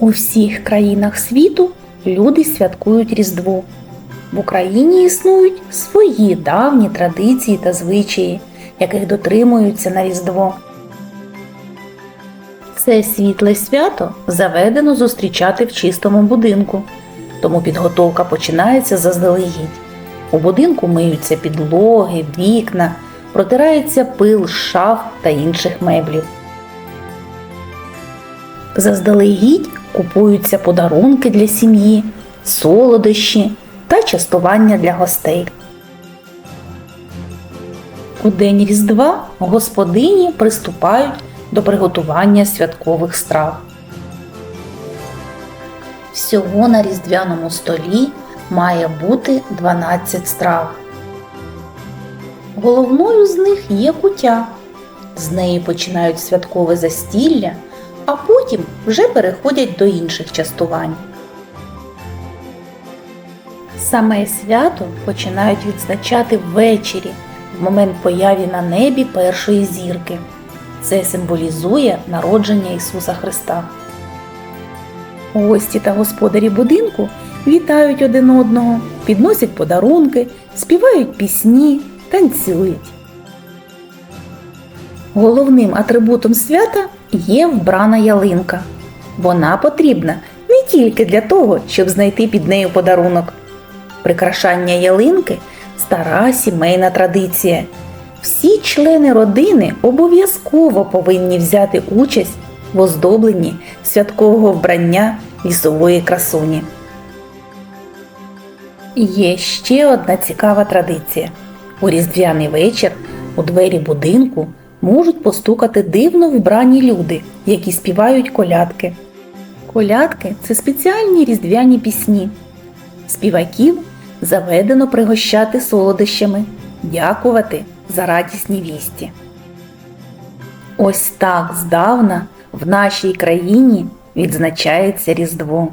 У всіх країнах світу люди святкують Різдво. В Україні існують свої давні традиції та звичаї, яких дотримуються на Різдво. Це світле свято заведено зустрічати в чистому будинку, тому підготовка починається заздалегідь. У будинку миються підлоги, вікна, протирається пил шаф та інших меблів. Заздалегідь купуються подарунки для сім'ї, солодощі та частування для гостей. У день Різдва господині приступають до приготування святкових страв. Всього на різдвяному столі має бути 12 страв. Головною з них є кутя. З неї починають святкове застілля, а потім вже переходять до інших частувань. Саме свято починають відзначати ввечері, в момент появі на небі першої зірки. Це символізує народження Ісуса Христа. Гості та господарі будинку вітають один одного, підносять подарунки, співають пісні, танцюють. Головним атрибутом свята є вбрана ялинка. Вона потрібна не тільки для того, щоб знайти під нею подарунок. Прикрашання ялинки стара сімейна традиція. Всі члени родини обов'язково повинні взяти участь в оздобленні святкового вбрання лісової красуні. Є ще одна цікава традиція. У різдвяний вечір у двері будинку можуть постукати дивно вбрані люди, які співають колядки. Колядки це спеціальні різдвяні пісні. Співаків заведено пригощати солодощами, дякувати за радісні вісті. Ось так здавна в нашій країні відзначається Різдво.